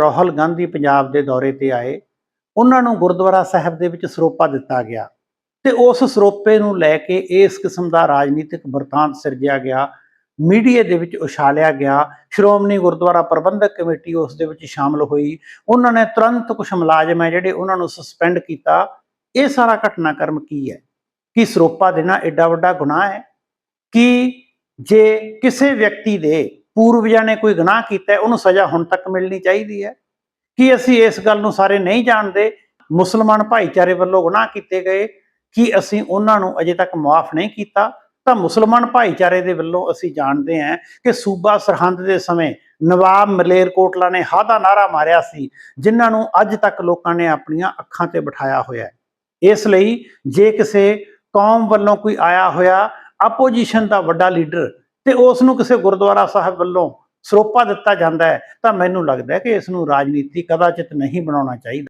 ਰਾਹੁਲ ਗਾਂਧੀ ਪੰਜਾਬ ਦੇ ਦੌਰੇ ਤੇ ਆਏ। ਉਹਨਾਂ ਨੂੰ ਗੁਰਦੁਆਰਾ ਸਾਹਿਬ ਦੇ ਵਿੱਚ ਸਰੋਪਾ ਦਿੱਤਾ ਗਿਆ ਤੇ ਉਸ ਸਰੋਪੇ ਨੂੰ ਲੈ ਕੇ ਇਸ ਕਿਸਮ ਦਾ ਰਾਜਨੀਤਿਕ ਵਰਤਾਂਤ ਸਿਰਜਿਆ ਗਿਆ। ਮੀਡੀਆ ਦੇ ਵਿੱਚ ਉਛਾਲਿਆ ਗਿਆ। ਸ਼੍ਰੋਮਣੀ ਗੁਰਦੁਆਰਾ ਪ੍ਰਬੰਧਕ ਕਮੇਟੀ ਉਸ ਦੇ ਵਿੱਚ ਸ਼ਾਮਲ ਹੋਈ। ਉਹਨਾਂ ਨੇ ਤੁਰੰਤ ਕੁਝ ਮੁਲਾਜ਼ਮ ਹੈ ਜਿਹੜੇ ਉਹਨਾਂ ਨੂੰ ਸਸਪੈਂਡ ਕੀਤਾ। ਇਹ ਸਾਰਾ ਘਟਨਾਕ੍ਰਮ ਕੀ ਹੈ? ਕਿ ਸਰੋਪਾ ਦੇਣਾ ਐਡਾ ਵੱਡਾ ਗੁਨਾਹ ਹੈ? ਕਿ ਜੇ ਕਿਸੇ ਵਿਅਕਤੀ ਦੇ ਪੂਰਵਜਾਂ ਨੇ ਕੋਈ ਗੁਨਾਹ ਕੀਤਾ ਉਹਨੂੰ ਸਜ਼ਾ ਹੁਣ ਤੱਕ ਮਿਲਣੀ ਚਾਹੀਦੀ ਹੈ। ਕੀ ਅਸੀਂ ਇਸ ਗੱਲ ਨੂੰ ਸਾਰੇ ਨਹੀਂ ਜਾਣਦੇ? ਮੁਸਲਮਾਨ ਭਾਈਚਾਰੇ ਵੱਲੋਂ ਗੁਨਾਹ ਕੀਤੇ ਗਏ। ਕੀ ਅਸੀਂ ਉਹਨਾਂ ਨੂੰ ਅਜੇ ਤੱਕ ਮਾਫ ਨਹੀਂ ਕੀਤਾ? ਤਾਂ ਮੁਸਲਮਾਨ ਭਾਈਚਾਰੇ ਦੇ ਵੱਲੋਂ ਅਸੀਂ ਜਾਣਦੇ ਹਾਂ ਕਿ ਸੂਬਾ ਸਰਹੰਦ ਦੇ ਸਮੇਂ ਨਵਾਬ ਮਲੇਰਕੋਟਲਾ ਨੇ ਹਾਦਾ ਨਾਰਾ ਮਾਰਿਆ ਸੀ, ਜਿਨ੍ਹਾਂ ਨੂੰ ਅੱਜ ਤੱਕ ਲੋਕਾਂ ਨੇ ਆਪਣੀਆਂ ਅੱਖਾਂ ਤੇ ਬਿਠਾਇਆ ਹੋਇਆ ਇਸ ਲਈ ਜੇ ਕਿਸੇ ਕੌਮ ਵੱਲੋਂ ਕੋਈ ਆਇਆ ਹੋਇਆ, ਆਪੋਜੀਸ਼ਨ ਦਾ ਵੱਡਾ ਲੀਡਰ ਤੇ ਉਸ ਨੂੰ ਕਿਸੇ ਗੁਰਦੁਆਰਾ ਸਾਹਿਬ ਵੱਲੋਂ ਸਰੋਪਾ ਦਿੱਤਾ ਜਾਂਦਾ ਹੈ, ਤਾਂ ਮੈਨੂੰ ਲੱਗਦਾ ਹੈ ਕਿ ਇਸ ਨੂੰ ਰਾਜਨੀਤੀ ਕਦਾਚਿਤ ਨਹੀਂ ਬਣਾਉਣਾ ਚਾਹੀਦਾ।